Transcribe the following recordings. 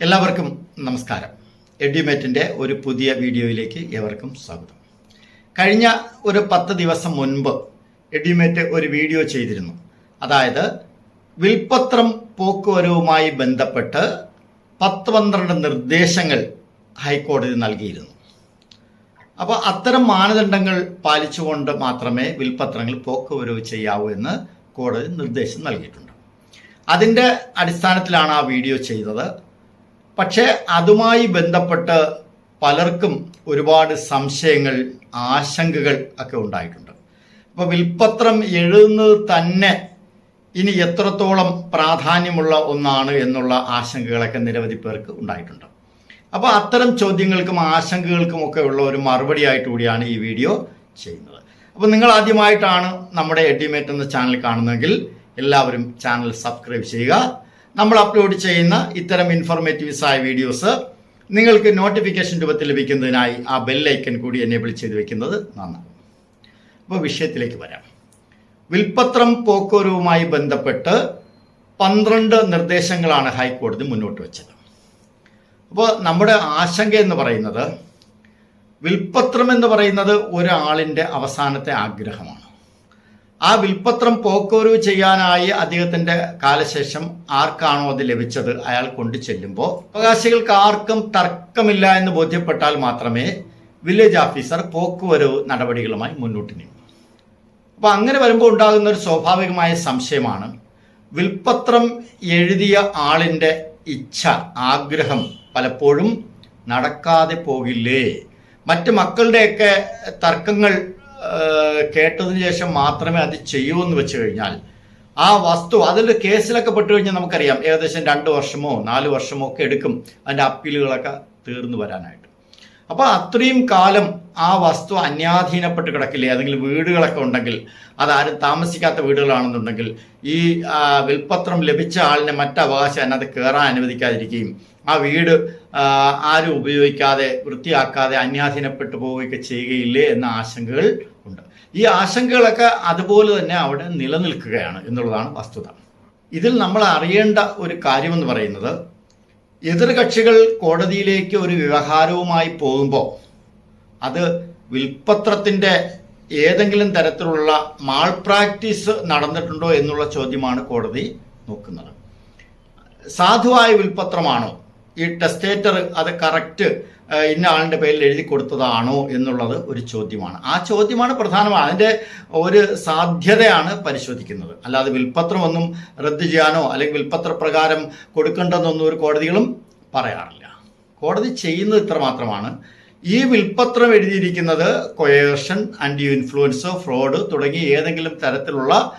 എല്ലാവർക്കും നമസ്കാരം. എഡ്യൂമേറ്റിന്റെ ഒരു പുതിയ വീഡിയോയിലേക്ക് ഏവർക്കും സ്വാഗതം. കഴിഞ്ഞ ഒരു പത്ത് ദിവസം മുൻപ് എഡ്യൂമേറ്റ് ഒരു വീഡിയോ ചെയ്തിരുന്നു. അതായത് വിൽപ്പത്രം പോക്കുവരവുമായി ബന്ധപ്പെട്ട് പത്ത് പന്ത്രണ്ട് നിർദ്ദേശങ്ങൾ ഹൈക്കോടതി നൽകിയിരുന്നു. അപ്പോൾ അത്തരം മാനദണ്ഡങ്ങൾ പാലിച്ചുകൊണ്ട് മാത്രമേ വിൽപ്പത്രങ്ങൾ പോക്കുവരവ് ചെയ്യാവൂ എന്ന് കോടതി നിർദ്ദേശം നൽകിയിട്ടുണ്ട്. അതിന്റെ അടിസ്ഥാനത്തിലാണ് ആ വീഡിയോ ചെയ്തത്. പക്ഷേ അതുമായി ബന്ധപ്പെട്ട് പലർക്കും ഒരുപാട് സംശയങ്ങൾ ആശങ്കകൾ ഒക്കെ ഉണ്ടായിട്ടുണ്ട്. അപ്പോൾ വിൽപ്പത്രം എഴുതുന്നത് തന്നെ ഇനി എത്രത്തോളം പ്രാധാന്യമുള്ള ഒന്നാണ് എന്നുള്ള ആശങ്കകളൊക്കെ നിരവധി പേർക്ക് ഉണ്ടായിട്ടുണ്ട്. അപ്പോൾ അത്തരം ചോദ്യങ്ങൾക്കും ആശങ്കകൾക്കും ഒക്കെ ഉള്ള ഒരു മറുപടി ആയിട്ട് കൂടിയാണ് ഈ വീഡിയോ ചെയ്യുന്നത്. അപ്പോൾ നിങ്ങൾ ആദ്യമായിട്ടാണ് നമ്മുടെ എഡിമേറ്റ് എന്ന ചാനൽ കാണുന്നതെങ്കിൽ എല്ലാവരും ചാനൽ സബ്സ്ക്രൈബ് ചെയ്യുക. നമ്മൾ അപ്ലോഡ് ചെയ്യുന്ന ഇത്തരം ഇൻഫോർമേറ്റീവ്സ് ആയ വീഡിയോസ് നിങ്ങൾക്ക് നോട്ടിഫിക്കേഷൻ രൂപത്തിൽ ലഭിക്കുന്നതിനായി ആ ബെല്ലൈക്കൻ കൂടി എനേബിൾ ചെയ്ത് വെക്കുന്നത് നന്നാണ് അപ്പോൾ വിഷയത്തിലേക്ക് വരാം. വിൽപ്പത്രം പോക്കോരവുമായി ബന്ധപ്പെട്ട് പന്ത്രണ്ട് നിർദ്ദേശങ്ങളാണ് ഹൈക്കോടതി മുന്നോട്ട് വെച്ചത്. അപ്പോൾ നമ്മുടെ ആശങ്ക എന്ന് പറയുന്നത് വിൽപ്പത്രം എന്ന് പറയുന്നത് ഒരാളിന്റെ അവസാനത്തെ ആഗ്രഹമാണ്. ആ വിൽപ്പത്രം പോക്കുവരവ് ചെയ്യാനായി അദ്ദേഹത്തിന്റെ കാലശേഷം ആർക്കാണോ അത് ലഭിച്ചത്? അയാൾ കൊണ്ടു ചെല്ലുമ്പോൾ അവകാശികൾക്ക് ആർക്കും തർക്കമില്ല എന്ന് ബോധ്യപ്പെട്ടാൽ മാത്രമേ വില്ലേജ് ഓഫീസർ പോക്കുവരവ് നടപടികളുമായി മുന്നോട്ട് നീങ്ങൂ. അപ്പോൾ അങ്ങനെ വരുമ്പോൾ ഉണ്ടാകുന്ന ഒരു സ്വാഭാവികമായ സംശയമാണ് വിൽപ്പത്രം എഴുതിയ ആളിന്റെ ഇച്ഛ ആഗ്രഹം പലപ്പോഴും നടക്കാതെ പോകില്ലേ? മറ്റ് മക്കളുടെയൊക്കെ തർക്കങ്ങൾ കേട്ടതിന് ശേഷം മാത്രമേ അത് ചെയ്യൂ എന്ന് വെച്ച് കഴിഞ്ഞാൽ ആ വസ്തു അതിൽ കേസിലൊക്കെ പെട്ട് കഴിഞ്ഞാൽ നമുക്കറിയാം ഏകദേശം രണ്ട് വർഷമോ നാല് വർഷമോ ഒക്കെ എടുക്കും അതിന്റെ അപ്പീലുകളൊക്കെ തീർന്നു വരാനായിട്ട്. അപ്പോൾ അത്രയും കാലം ആ വസ്തു അന്യാധീനപ്പെട്ട് കിടക്കില്ലേ? ഏതെങ്കിലും വീടുകളൊക്കെ ഉണ്ടെങ്കിൽ അതാരും താമസിക്കാത്ത വീടുകളാണെന്നുണ്ടെങ്കിൽ ഈ വിൽപത്രം ലഭിച്ച ആളിനെ മറ്റവകാശം അതിനകത്ത് കയറാൻ അനുവദിക്കാതിരിക്കുകയും ആ വീട് ആരും ഉപയോഗിക്കാതെ വൃത്തിയാക്കാതെ അന്യാധീനപ്പെട്ടു പോവുകയൊക്കെ ചെയ്യുകയില്ലേ എന്ന ആശങ്കകൾ ഈ ആശങ്കകളൊക്കെ അതുപോലെ തന്നെ അവിടെ നിലനിൽക്കുകയാണ് എന്നുള്ളതാണ് വസ്തുത. ഇതിൽ നമ്മൾ അറിയേണ്ട ഒരു കാര്യമെന്ന് പറയുന്നത് എതിർകക്ഷികൾ കോടതിയിലേക്ക് ഒരു വ്യവഹാരവുമായി പോകുമ്പോൾ അത് വിൽപ്പത്രത്തിന്റെ ഏതെങ്കിലും തരത്തിലുള്ള മാൾ പ്രാക്ടീസ് നടന്നിട്ടുണ്ടോ എന്നുള്ള ചോദ്യമാണ് കോടതി നോക്കുന്നത്. സാധുവായ വിൽപ്പത്രമാണോ ഈ ടെസ്റ്റേറ്റർ അത് കറക്റ്റ് ഇന്ന ആളിന്റെ പേരിൽ എഴുതി കൊടുത്തതാണോ എന്നുള്ളത് ഒരു ചോദ്യമാണ്. ആ ചോദ്യമാണ് പ്രധാനമാണ്. അതിന്റെ ഒരു സാധ്യതയാണ് പരിശോധിക്കുന്നത്. അല്ലാതെ വിൽപ്പത്രമൊന്നും റദ്ദ് ചെയ്യാനോ അല്ലെങ്കിൽ വിൽപ്പത്ര പ്രകാരം കൊടുക്കേണ്ടതെന്നൊന്നും ഒരു കോടതികളും പറയാറില്ല. കോടതി ചെയ്യുന്നത് ഇത്ര മാത്രമാണ്. ഈ വിൽപ്പത്രം എഴുതിയിരിക്കുന്നത് കൊയേർഷൻ ആൻഡ് ഇൻഫ്ലുവൻസ് ഫ്രോഡ് തുടങ്ങി ഏതെങ്കിലും തരത്തിലുള്ള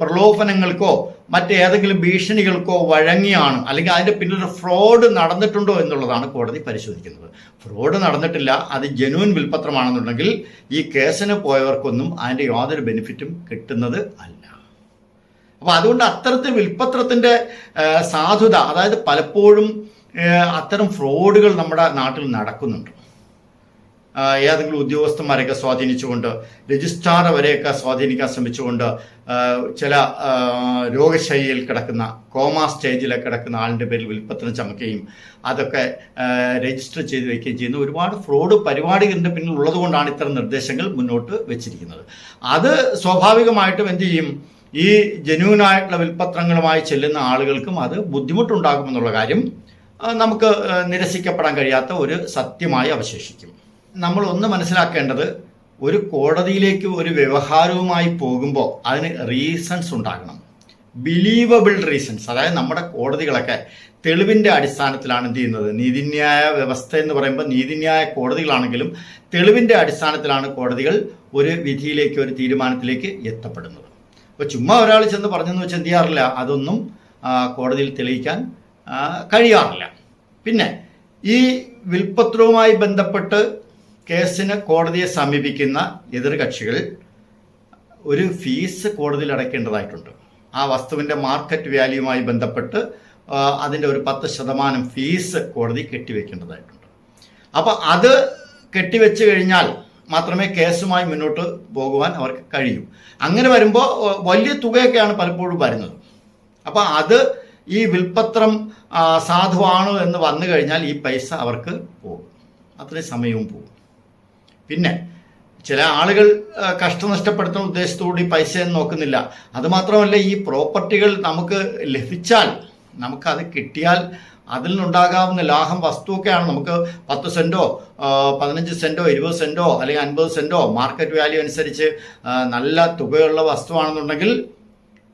പ്രലോഭനങ്ങൾക്കോ മറ്റേതെങ്കിലും ഭീഷണികൾക്കോ വഴങ്ങിയാണ് അല്ലെങ്കിൽ അതിന്റെ പിന്നിൽ ഫ്രോഡ് നടന്നിട്ടുണ്ടോ എന്നുള്ളതാണ് കോടതി പരിശോധിക്കുന്നത്. ഫ്രോഡ് നടന്നിട്ടില്ല അത് ജനുവൻ വിൽപത്രമാണെന്നുണ്ടെങ്കിൽ ഈ കേസിന് പോയവർക്കൊന്നും അതിന്റെ യാതൊരു ബെനിഫിറ്റും കിട്ടുന്നത് അല്ല. അപ്പോൾ അതുകൊണ്ട് അത്തരത്തിൽ വിൽപ്പത്രത്തിന്റെ സാധുത അതായത് പലപ്പോഴും അത്തരം ഫ്രോഡുകൾ നമ്മുടെ നാട്ടിൽ നടക്കുന്നുണ്ട്. ഏതെങ്കിലും ഉദ്യോഗസ്ഥന്മാരെയൊക്കെ സ്വാധീനിച്ചുകൊണ്ട് രജിസ്ട്രാർ വരെയൊക്കെ സ്വാധീനിക്കാൻ ശ്രമിച്ചുകൊണ്ട് ചില രോഗശൈലിയിൽ കിടക്കുന്ന കോമ സ്റ്റേജിൽ കിടക്കുന്ന ആളിന്റെ പേരിൽ വിൽപ്പത്രം ചമക്കുകയും അതൊക്കെ രജിസ്റ്റർ ചെയ്ത് വയ്ക്കുകയും ചെയ്യുന്ന. ഒരുപാട് ഫ്രോഡ് പരിപാടികളുടെ പിന്നിൽ ഉള്ളതുകൊണ്ടാണ് ഇത്തരം നിർദ്ദേശങ്ങൾ മുന്നോട്ട് വെച്ചിരിക്കുന്നത്. അത് സ്വാഭാവികമായിട്ടും എന്ത് ചെയ്യും? ഈ ജനുവിനായിട്ടുള്ള വിൽപ്പത്രങ്ങളുമായി ചെല്ലുന്ന ആളുകൾക്കും അത് ബുദ്ധിമുട്ടുണ്ടാകുമെന്നുള്ള കാര്യം നമുക്ക് നിരസിക്കപ്പെടാൻ കഴിയാത്ത ഒരു സത്യമായി അവശേഷിക്കും. നമ്മൾ ഒന്ന് മനസ്സിലാക്കേണ്ടത് ഒരു കോടതിയിലേക്ക് ഒരു വ്യവഹാരവുമായി പോകുമ്പോൾ അതിന് റീസൺസ് ഉണ്ടാകണം. ബിലീവബിൾ റീസൺസ് അതായത് നമ്മുടെ കോടതികളൊക്കെ തെളിവിന്റെ അടിസ്ഥാനത്തിലാണ് എന്ത് ചെയ്യുന്നത്? നീതിന്യായ വ്യവസ്ഥ എന്ന് പറയുമ്പോൾ നീതിന്യായ കോടതികളാണെങ്കിലും തെളിവിന്റെ അടിസ്ഥാനത്തിലാണ് കോടതികൾ ഒരു വിധിയിലേക്ക് ഒരു തീരുമാനത്തിലേക്ക് എത്തപ്പെടുന്നത്. അപ്പോൾ ചുമ്മാ ഒരാൾ ചെന്ന് പറഞ്ഞെന്ന് വെച്ച് എന്ത് ചെയ്യാറില്ല? അതൊന്നും കോടതിയിൽ തെളിയിക്കാൻ കഴിയാറില്ല. പിന്നെ ഈ വിൽപ്പത്രവുമായി ബന്ധപ്പെട്ട് കേസിന് കോടതിയെ സമീപിക്കുന്ന എതിർകക്ഷികൾ ഒരു ഫീസ് കോടതിയിൽ അടയ്ക്കേണ്ടതായിട്ടുണ്ട്. ആ വസ്തുവിന്റെ മാർക്കറ്റ് വാല്യൂമായി ബന്ധപ്പെട്ട് അതിന്റെ ഒരു പത്ത് ശതമാനം ഫീസ് കോടതി കെട്ടിവെക്കേണ്ടതായിട്ടുണ്ട്. അപ്പോൾ അത് കെട്ടിവെച്ച് കഴിഞ്ഞാൽ മാത്രമേ കേസുമായി മുന്നോട്ട് പോകുവാൻ അവർക്ക് കഴിയൂ. അങ്ങനെ വരുമ്പോൾ വലിയ തുകയൊക്കെയാണ് പലപ്പോഴും വരുന്നത്. അപ്പോൾ അത് ഈ വിൽപ്പത്രം സാധുവാണോ എന്ന് വന്നു കഴിഞ്ഞാൽ ഈ പൈസ അവർക്ക് പോകും. അത്രയും സമയവും പോകും. പിന്നെ ചില ആളുകൾ കഷ്ടനഷ്ടപ്പെടുത്തുന്ന ഉദ്ദേശത്തോടെ പൈസ നോക്കുന്നില്ല. അതുമാത്രമല്ല ഈ പ്രോപ്പർട്ടികൾ നമുക്ക് ലഭിച്ചാൽ നമുക്കത് കിട്ടിയാൽ അതിൽ നിന്നുണ്ടാകാവുന്ന ലാഭം വസ്തുവൊക്കെയാണ് നമുക്ക് പത്ത് സെന്റോ പതിനഞ്ച് സെന്റോ ഇരുപത് സെന്റോ അല്ലെങ്കിൽ അൻപത് സെന്റോ മാർക്കറ്റ് വാല്യൂ അനുസരിച്ച് നല്ല തുകയുള്ള വസ്തുവാണെന്നുണ്ടെങ്കിൽ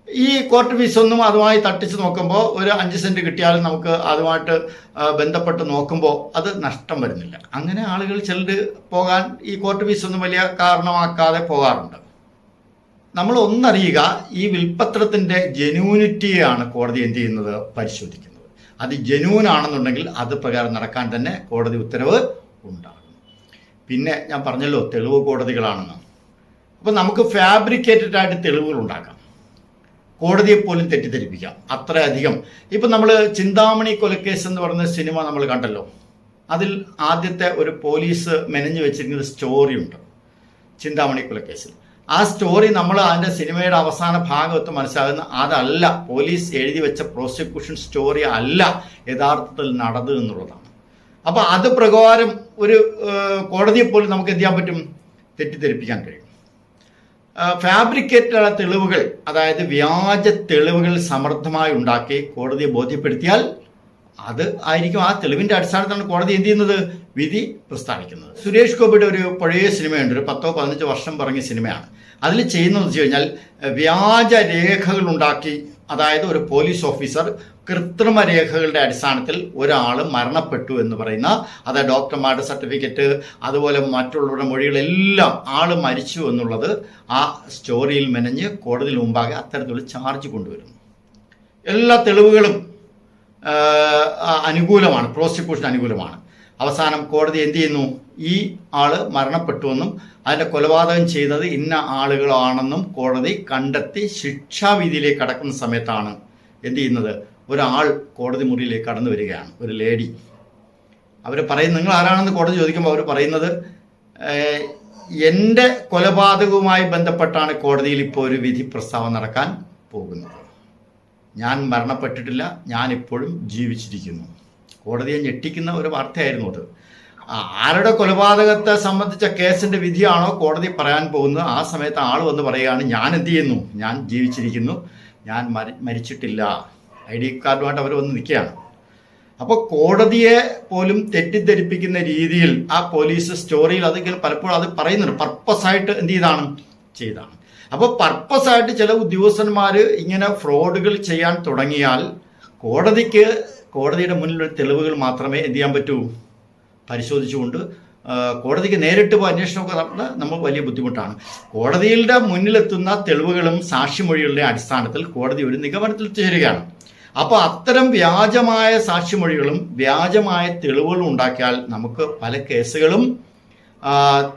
ഈ കോർട്ട് ഫീസ് ഒന്നും അതുമായി തട്ടിച്ച് നോക്കുമ്പോൾ ഒരു അഞ്ച് സെന്റ് കിട്ടിയാലും നമുക്ക് അതുമായിട്ട് ബന്ധപ്പെട്ട് നോക്കുമ്പോൾ അത് നഷ്ടം വരുന്നില്ല. അങ്ങനെ ആളുകൾ ചിലർ പോകാൻ ഈ കോർട്ട് ഫീസ് ഒന്നും വലിയ കാരണമാക്കാതെ പോകാറുണ്ട്. നമ്മൾ ഒന്നറിയുക ഈ വിൽപ്പത്രത്തിന്റെ ജെന്യൂനിറ്റിയാണ് കോടതി എന്ത് ചെയ്യുന്നത്? പരിശോധിക്കുന്നത്. അത് ജെന്യൂൻ ആണെന്നുണ്ടെങ്കിൽ അത് പ്രകാരം നടക്കാൻ തന്നെ കോടതി ഉത്തരവ് ഉണ്ടാകും. പിന്നെ ഞാൻ പറഞ്ഞല്ലോ തെളിവ് കോടതികളാണെന്ന്. അപ്പോൾ നമുക്ക് ഫാബ്രിക്കേറ്റഡ് ആയിട്ട് തെളിവുകൾ ഉണ്ടാക്കാം. കോടതിയെ പോലും തെറ്റിദ്ധരിപ്പിക്കാം. അത്രയധികം. ഇപ്പം നമ്മൾ ചിന്താമണി കൊലക്കേസ് എന്ന് പറയുന്ന സിനിമ നമ്മൾ കണ്ടല്ലോ. അതിൽ ആദ്യത്തെ ഒരു പോലീസ് മെനഞ്ഞു വെച്ചിരിക്കുന്ന സ്റ്റോറിയുണ്ട്. ചിന്താമണി കൊലക്കേസിൽ. ആ സ്റ്റോറി നമ്മൾ അതിന്റെ സിനിമയുടെ അവസാന ഭാഗത്ത് മനസ്സിലാകുന്ന അതല്ല. പോലീസ് എഴുതി വെച്ച പ്രോസിക്യൂഷൻ സ്റ്റോറി അല്ല യഥാർത്ഥത്തിൽ നടത് എന്നുള്ളതാണ്. അപ്പോൾ അത് പ്രകാരം ഒരു കോടതിയെ പോലും നമുക്ക് എന്ത് ചെയ്യാൻ പറ്റും? തെറ്റിദ്ധരിപ്പിക്കാൻ കഴിയും. ഫാബ്രിക്കേറ്റഡ് തെളിവുകൾ അതായത് വ്യാജ തെളിവുകൾ സമർത്ഥമായി ഉണ്ടാക്കി കോടതിയെ ബോധ്യപ്പെടുത്തിയാൽ അത് ആയിരിക്കും ആ തെളിവിന്റെ അടിസ്ഥാനത്തിലാണ് കോടതി എന്ത് ചെയ്യുന്നത്? വിധി പ്രസ്താവിക്കുന്നത്. സുരേഷ് ഗോപിയുടെ ഒരു പഴയ സിനിമയുണ്ട് ഒരു പത്തോ പതിനഞ്ചോ വർഷം പറഞ്ഞ സിനിമയാണ്. അതിൽ ചെയ്യുന്നതെന്ന് വെച്ച് കഴിഞ്ഞാൽ വ്യാജ രേഖകൾ ഉണ്ടാക്കി അതായത് ഒരു പോലീസ് ഓഫീസർ കൃത്രിമ രേഖകളുടെ അടിസ്ഥാനത്തിൽ ഒരാൾ മരണപ്പെട്ടു എന്ന് പറയുന്ന അത് ഡോക്ടർമാരുടെ സർട്ടിഫിക്കറ്റ് അതുപോലെ മറ്റുള്ളവരുടെ മൊഴികളെല്ലാം ആൾ മരിച്ചു എന്നുള്ളത് ആ സ്റ്റോറിയിൽ മെനഞ്ഞ് കോടതിയിൽ മുമ്പാകെ അത്തരത്തിലുള്ള ചാർജ് കൊണ്ടുവരുന്നു. എല്ലാ തെളിവുകളും അനുകൂലമാണ് പ്രോസിക്യൂഷൻ അനുകൂലമാണ്. അവസാനം കോടതി എന്ത് ചെയ്യുന്നു? ഈ ആൾ മരണപ്പെട്ടുവെന്നും അതിന്റെ കൊലപാതകം ചെയ്തത് ഇന്ന ആളുകളാണെന്നും കോടതി കണ്ടെത്തി ശിക്ഷാവിധിയിലേക്ക് കടക്കുന്ന സമയത്താണ് എന്ത് ചെയ്യുന്നത്? ഒരാൾ കോടതി മുറിയിലേക്ക് കടന്നു വരികയാണ്. ഒരു ലേഡി. അവർ പറയുന്നത് നിങ്ങൾ ആരാണെന്ന് കോടതി ചോദിക്കുമ്പോൾ അവർ പറയുന്നത് എന്റെ കൊലപാതകവുമായി ബന്ധപ്പെട്ടാണ് കോടതിയിൽ ഇപ്പോൾ ഒരു വിധി പ്രസ്താവന നടക്കാൻ പോകുന്നത്. ഞാൻ മരണപ്പെട്ടിട്ടില്ല ഞാനിപ്പോഴും ജീവിച്ചിരിക്കുന്നു. കോടതിയെ ഞെട്ടിക്കുന്ന ഒരു വാർത്തയായിരുന്നു അത്. ആരുടെ കൊലപാതകത്തെ സംബന്ധിച്ച കേസിന്റെ വിധിയാണോ കോടതി പറയാൻ പോകുന്നത്? ആ സമയത്ത് ആൾ വന്ന് പറയുകയാണ് ഞാൻ എന്ത് ചെയ്യുന്നു? ഞാൻ ജീവിച്ചിരിക്കുന്നു. ഞാൻ മരി- മരിച്ചിട്ടില്ല. ഐ ഡി കാർഡുമായിട്ട് അവർ വന്ന് നിൽക്കുകയാണ്. അപ്പോൾ കോടതിയെ പോലും തെറ്റിദ്ധരിപ്പിക്കുന്ന രീതിയിൽ ആ പോലീസ് സ്റ്റോറിയിൽ അതെങ്കിലും പലപ്പോഴും അത് പറയുന്നുണ്ട്. പർപ്പസ് ആയിട്ട് എന്ത് ചെയ്താണ്? ചെയ്താണ്. അപ്പോൾ പർപ്പസ് ആയിട്ട് ചില ഉദ്യോഗസ്ഥന്മാർ ഇങ്ങനെ ഫ്രോഡുകൾ ചെയ്യാൻ തുടങ്ങിയാൽ കോടതിക്ക് കോടതിയുടെ മുന്നിലുള്ള തെളിവുകൾ മാത്രമേ എന്ത് ചെയ്യാൻ പറ്റൂ? പരിശോധിച്ചുകൊണ്ട് കോടതിക്ക് നേരിട്ട് പോയി അന്വേഷണമൊക്കെ നടത്തുന്നത് നമുക്ക് വലിയ ബുദ്ധിമുട്ടാണ്. കോടതിയുടെ മുന്നിലെത്തുന്ന തെളിവുകളും സാക്ഷിമൊഴികളുടെ അടിസ്ഥാനത്തിൽ കോടതി ഒരു നിഗമനത്തിൽ ചേരുകയാണ് അപ്പോൾ അത്തരം വ്യാജമായ സാക്ഷിമൊഴികളും വ്യാജമായ തെളിവുകളും ഉണ്ടാക്കിയാൽ നമുക്ക് പല കേസുകളും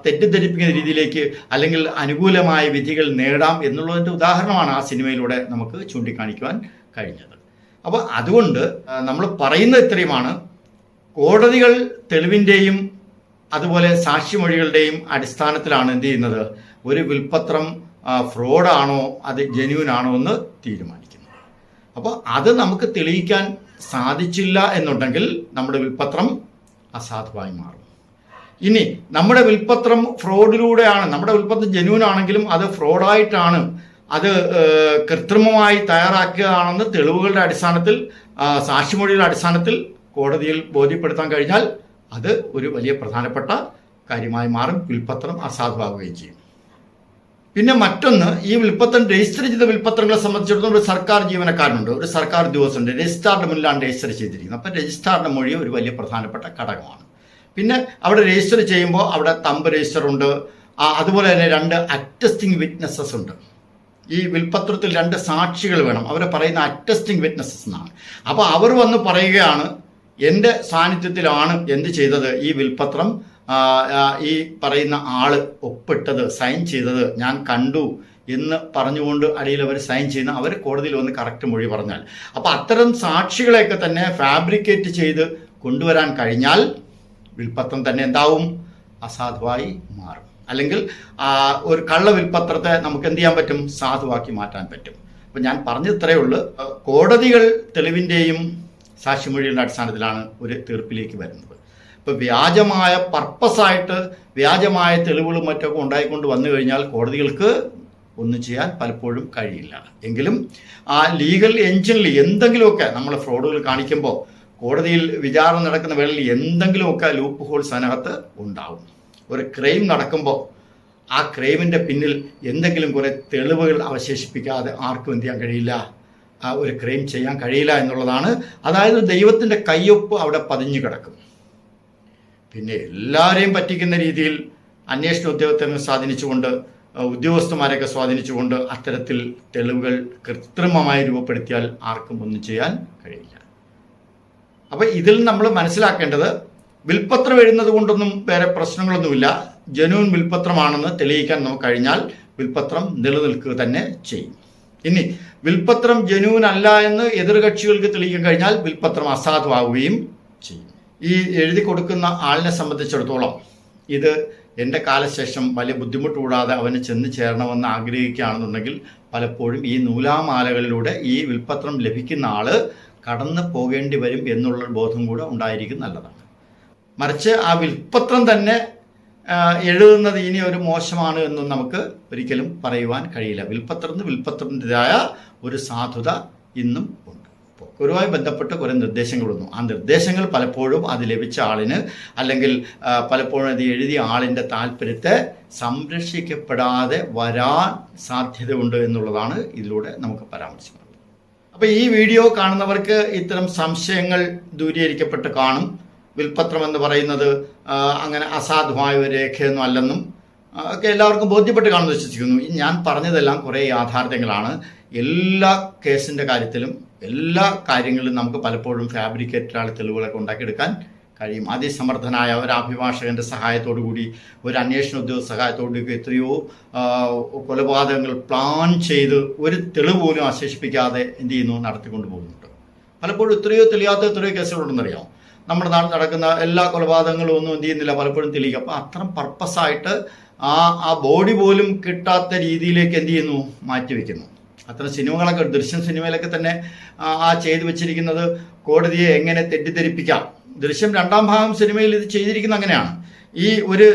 തെറ്റിദ്ധരിപ്പിക്കുന്ന രീതിയിലേക്ക് അല്ലെങ്കിൽ അനുകൂലമായ വിധികൾ നേടാം എന്നുള്ളതിന്റെ ഉദാഹരണമാണ് ആ സിനിമയിലൂടെ നമുക്ക് ചൂണ്ടിക്കാണിക്കുവാൻ കഴിഞ്ഞത്. അപ്പോൾ അതുകൊണ്ട് നമ്മൾ പറയുന്നത് ഇത്രയുമാണ്. കോടതികൾ തെളിവിന്റെയും അതുപോലെ സാക്ഷിമൊഴികളുടെയും അടിസ്ഥാനത്തിലാണ് എന്ത് ചെയ്യുന്നത്? ഒരു വിൽപത്രം ഫ്രോഡാണോ അത് ജെന്യൂൻ ആണോ എന്ന് തീരുമാനിക്കുന്നത്. അപ്പോൾ അത് നമുക്ക് തെളിയിക്കാൻ സാധിച്ചില്ല എന്നുണ്ടെങ്കിൽ നമ്മുടെ വിൽപത്രം അസാധുവായി മാറും. ഇനി നമ്മുടെ വിൽപത്രം ഫ്രോഡിലൂടെയാണ് നമ്മുടെ വിൽപത്രം ജെന്യൂൻ ആണെങ്കിലും അത് ഫ്രോഡായിട്ടാണ് അത് കൃത്രിമമായി തയ്യാറാക്കുകയാണെന്ന് തെളിവുകളുടെ അടിസ്ഥാനത്തിൽ സാക്ഷിമൊഴിയുടെ അടിസ്ഥാനത്തിൽ കോടതിയിൽ ബോധ്യപ്പെടുത്താൻ കഴിഞ്ഞാൽ അത് ഒരു വലിയ പ്രധാനപ്പെട്ട കാര്യമായി മാറും വിൽപ്പത്രം അസാധുവാകുകയും ചെയ്യും. പിന്നെ മറ്റൊന്ന് ഈ വിൽപ്പത്രം രജിസ്റ്റർ ചെയ്ത വിൽപ്പത്രങ്ങളെ സംബന്ധിച്ചിടത്തോളം ഒരു സർക്കാർ ജീവനക്കാരനുണ്ട് ഒരു സർക്കാർ ഉദ്യോഗസ്ഥനുണ്ട്. രജിസ്ട്രാറിന്റെ മുന്നിലാണ് രജിസ്റ്റർ ചെയ്തിരിക്കുന്നത്. അപ്പം രജിസ്ട്രാറിന്റെ മൊഴി ഒരു വലിയ പ്രധാനപ്പെട്ട ഘടകമാണ്. പിന്നെ അവിടെ രജിസ്റ്റർ ചെയ്യുമ്പോൾ അവിടെ തമ്പ് രജിസ്റ്റർ ഉണ്ട് അതുപോലെ തന്നെ രണ്ട് അറ്റസ്റ്റിംഗ് വിറ്റ്നസ്സസ് ഉണ്ട്. ഈ വിൽപ്പത്രത്തിൽ രണ്ട് സാക്ഷികൾ വേണം. അവരെ പറയുന്ന അറ്റസ്റ്റിംഗ് വിറ്റ്നസ്സസ് എന്നാണ്. അപ്പോൾ അവർ വന്ന് പറയുകയാണ് എന്റെ സാന്നിധ്യത്തിലാണ് എന്ത് ചെയ്തത്? ഈ വിൽപ്പത്രം ഈ പറയുന്ന ആൾ ഒപ്പിട്ടത് സൈൻ ചെയ്തത് ഞാൻ കണ്ടു എന്ന് പറഞ്ഞുകൊണ്ട് അടിയിൽ അവർ സൈൻ ചെയ്യുന്ന അവർ കോടതിയിൽ വന്ന് കറക്റ്റ് മൊഴി പറഞ്ഞാൽ. അപ്പോൾ അത്തരം സാക്ഷികളെയൊക്കെ തന്നെ ഫാബ്രിക്കേറ്റ് ചെയ്ത് കൊണ്ടുവരാൻ കഴിഞ്ഞാൽ വിൽപ്പത്രം തന്നെ എന്താവും? അസാധുവായി മാറും. അല്ലെങ്കിൽ ഒരു കള്ള വിൽപ്പത്രത്തെ നമുക്ക് എന്ത് ചെയ്യാൻ പറ്റും? സാധുവാക്കി മാറ്റാൻ പറ്റും. അപ്പം ഞാൻ പറഞ്ഞത് ഇത്രയേ ഉള്ളൂ. കോടതികൾ തെളിവിന്റെയും സാക്ഷിമൊഴിയുടെ അടിസ്ഥാനത്തിലാണ് ഒരു തീർപ്പിലേക്ക് വരുന്നത്. ഇപ്പം വ്യാജമായ പർപ്പസായിട്ട് വ്യാജമായ തെളിവുകളും മറ്റൊക്കെ ഉണ്ടായിക്കൊണ്ട് വന്നു കഴിഞ്ഞാൽ കോടതികൾക്ക് ഒന്നും ചെയ്യാൻ പലപ്പോഴും കഴിയില്ല. എങ്കിലും ആ ലീഗൽ എഞ്ചിനിൽ എന്തെങ്കിലുമൊക്കെ നമ്മൾ ഫ്രോഡുകൾ കാണിക്കുമ്പോൾ കോടതിയിൽ വിചാരണ നടക്കുന്ന വേളയിൽ എന്തെങ്കിലുമൊക്കെ ലൂപ്പ് ഹോൾസ് അതിനകത്ത് ഉണ്ടാവും. ഒരു ക്രൈം നടക്കുമ്പോൾ ആ ക്രൈമിന്റെ പിന്നിൽ എന്തെങ്കിലും കുറേ തെളിവുകൾ അവശേഷിപ്പിക്കാതെ ആർക്കും എന്ത് ചെയ്യാൻ കഴിയില്ല. ആ ഒരു ക്രൈം ചെയ്യാൻ കഴിയില്ല എന്നുള്ളതാണ്. അതായത് ദൈവത്തിന്റെ കയ്യൊപ്പ് അവിടെ പതിഞ്ഞു കിടക്കും. പിന്നെ എല്ലാവരെയും പറ്റിക്കുന്ന രീതിയിൽ അന്വേഷണ ഉദ്യോഗസ്ഥരെ സ്വാധീനിച്ചുകൊണ്ട് ഉദ്യോഗസ്ഥന്മാരെയൊക്കെ സ്വാധീനിച്ചുകൊണ്ട് അത്തരത്തിൽ തെളിവുകൾ കൃത്രിമമായി രൂപപ്പെടുത്തിയാൽ ആർക്കും ഒന്നും ചെയ്യാൻ കഴിയില്ല. അപ്പോൾ ഇതിൽ നമ്മൾ മനസ്സിലാക്കേണ്ടത് വിൽപ്പത്രം എഴുതുന്നത് കൊണ്ടൊന്നും വേറെ പ്രശ്നങ്ങളൊന്നുമില്ല. ജനുവൻ വിൽപ്പത്രമാണെന്ന് തെളിയിക്കാൻ നമുക്ക് കഴിഞ്ഞാൽ വിൽപ്പത്രം നിലനിൽക്കുക തന്നെ ചെയ്യും. ഇനി വിൽപ്പത്രം ജനുവൻ അല്ല എന്ന് എതിർകക്ഷികൾക്ക് തെളിയിക്കാൻ കഴിഞ്ഞാൽ വിൽപ്പത്രം അസാധുവാകുകയും ചെയ്യും. ഈ എഴുതി കൊടുക്കുന്ന ആളിനെ സംബന്ധിച്ചിടത്തോളം ഇത് എന്റെ കാലശേഷം വലിയ ബുദ്ധിമുട്ട് കൂടാതെ അവന് ചെന്ന് ചേരണമെന്ന് ആഗ്രഹിക്കുകയാണെന്നുണ്ടെങ്കിൽ പലപ്പോഴും ഈ നൂലാമാലകളിലൂടെ ഈ വിൽപ്പത്രം ലഭിക്കുന്ന ആൾ കടന്നു പോകേണ്ടി വരും എന്നുള്ള ബോധം കൂടെ ഉണ്ടായിരിക്കും നല്ലതാണ്. മറിച്ച് ആ വിൽപ്പത്രം തന്നെ എഴുതുന്നത് ഇനി ഒരു മോശമാണ് എന്നും നമുക്ക് ഒരിക്കലും പറയുവാൻ കഴിയില്ല. വിൽപ്പത്രത്തിന് വിൽപ്പത്രത്തിന്റെതായ ഒരു സാധുത ഇന്നും ഉണ്ട്. ഗുരുവായി ബന്ധപ്പെട്ട് കുറേ നിർദ്ദേശങ്ങൾ വന്നു. ആ നിർദ്ദേശങ്ങൾ പലപ്പോഴും അത് ലഭിച്ച ആളിന് അല്ലെങ്കിൽ പലപ്പോഴും അത് എഴുതിയ ആളിന്റെ താല്പര്യത്തെ സംരക്ഷിക്കപ്പെടാതെ വരാൻ സാധ്യതയുണ്ട് എന്നുള്ളതാണ് ഇതിലൂടെ നമുക്ക് പരാമർശിക്കുന്നത്. അപ്പോൾ ഈ വീഡിയോ കാണുന്നവർക്ക് ഇത്തരം സംശയങ്ങൾ ദൂരീകരിക്കപ്പെട്ട് കാണും. വിൽപ്പത്രം എന്ന് പറയുന്നത് അങ്ങനെ അസാധുവായ ഒരു രേഖയൊന്നും അല്ലെന്നും ഒക്കെ എല്ലാവർക്കും ബോധ്യപ്പെട്ട് കാണുമെന്ന് വിശ്വസിക്കുന്നു. ഞാൻ പറഞ്ഞതെല്ലാം കുറേ യാഥാർത്ഥ്യങ്ങളാണ്. എല്ലാ കേസിന്റെ കാര്യത്തിലും എല്ലാ കാര്യങ്ങളിലും നമുക്ക് പലപ്പോഴും ഫാബ്രിക്കേറ്റഡ് തെളിവുകളൊക്കെ ഉണ്ടാക്കിയെടുക്കാൻ കഴിയും. അതിസമർത്ഥനായ ഒരു അഭിഭാഷകന്റെ സഹായത്തോടു കൂടി ഒരു അന്വേഷണ ഉദ്യോഗസ്ഥ സഹായത്തോടു എത്രയോ കൊലപാതകങ്ങൾ പ്ലാൻ ചെയ്ത് ഒരു തെളിവ് പോലും അവശേഷിപ്പിക്കാതെ എന്ത് ചെയ്യുന്നു? നടത്തിക്കൊണ്ട് പോകുന്നുണ്ട് പലപ്പോഴും എത്രയോ തെളിയാത്ത എത്രയോ കേസുകളുണ്ടെന്നറിയാം നമ്മുടെ നാട്ടിൽ നടക്കുന്ന എല്ലാ കൊലപാതകങ്ങളും ഒന്നും എന്ത് ചെയ്യുന്നില്ല പലപ്പോഴും തെളിയിക്കുക അപ്പം അത്തരം പർപ്പസായിട്ട് ആ ആ ബോഡി പോലും കിട്ടാത്ത രീതിയിലേക്ക് എന്ത് ചെയ്യുന്നു? മാറ്റിവെക്കുന്നു അത്തരം സിനിമകളൊക്കെ ദൃശ്യം സിനിമയിലൊക്കെ തന്നെ ആ, ചെയ്തു വെച്ചിരിക്കുന്നത് കോടതിയെ എങ്ങനെ തെറ്റിദ്ധരിപ്പിക്കാം? ദൃശ്യം രണ്ടാം ഭാഗം സിനിമയിൽ ഇത് ചെയ്തിരിക്കുന്ന അങ്ങനെയാണ്. ഈ ഒരു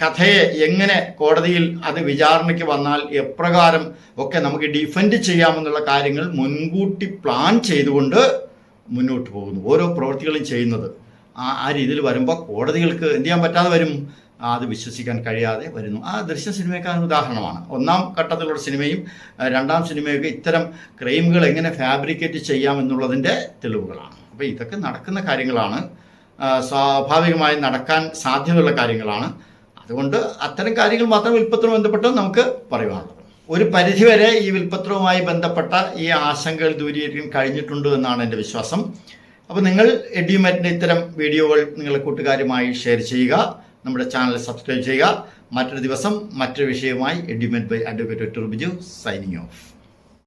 കഥയെ എങ്ങനെ കോടതിയിൽ അത് വിചാരണയ്ക്ക് വന്നാൽ എപ്രകാരം ഒക്കെ നമുക്ക് ഡിഫെൻഡ് ചെയ്യാമെന്നുള്ള കാര്യങ്ങൾ മുൻകൂട്ടി പ്ലാൻ ചെയ്തുകൊണ്ട് മുന്നോട്ട് പോകുന്നു. ഓരോ പ്രവൃത്തികളും ചെയ്യുന്നത് ആ ആ രീതിയിൽ വരുമ്പോൾ കോടതികൾക്ക് എന്ത് ചെയ്യാൻ പറ്റാതെ വരും. അത് വിശ്വസിക്കാൻ കഴിയാതെ വരുന്നു. ആ ദൃശ്യ സിനിമയൊക്കെ ഉദാഹരണമാണ്. ഒന്നാം ഘട്ടത്തിലുള്ള സിനിമയും രണ്ടാം സിനിമയൊക്കെ ഇത്തരം ക്രൈമുകൾ എങ്ങനെ ഫാബ്രിക്കേറ്റ് ചെയ്യാം എന്നുള്ളതിന്റെ തെളിവുകളാണ്. അപ്പോൾ ഇതൊക്കെ നടക്കുന്ന കാര്യങ്ങളാണ്. സ്വാഭാവികമായി നടക്കാൻ സാധ്യതയുള്ള കാര്യങ്ങളാണ്. അതുകൊണ്ട് അത്തരം കാര്യങ്ങൾ മാത്രം വിൽപ്പത്രവും ബന്ധപ്പെട്ട് നമുക്ക് പറയുവാനുള്ളത്. ഒരു പരിധിവരെ ഈ വിൽപ്പത്രവുമായി ബന്ധപ്പെട്ട ഈ ആശങ്കകൾ ദൂരീകരിക്കാൻ കഴിഞ്ഞിട്ടുണ്ട് എന്നാണ് എന്റെ വിശ്വാസം. അപ്പോൾ നിങ്ങൾ എഡ്യൂമെറ്റിന്റെ ഇത്തരം വീഡിയോകൾ നിങ്ങളുടെ കൂട്ടുകാരുമായി ഷെയർ ചെയ്യുക നമ്മുടെ ചാനൽ സബ്സ്ക്രൈബ് ചെയ്യുക. മറ്റൊരു ദിവസം മറ്റൊരു വിഷയവുമായി Edumate by advocate Biju signing off.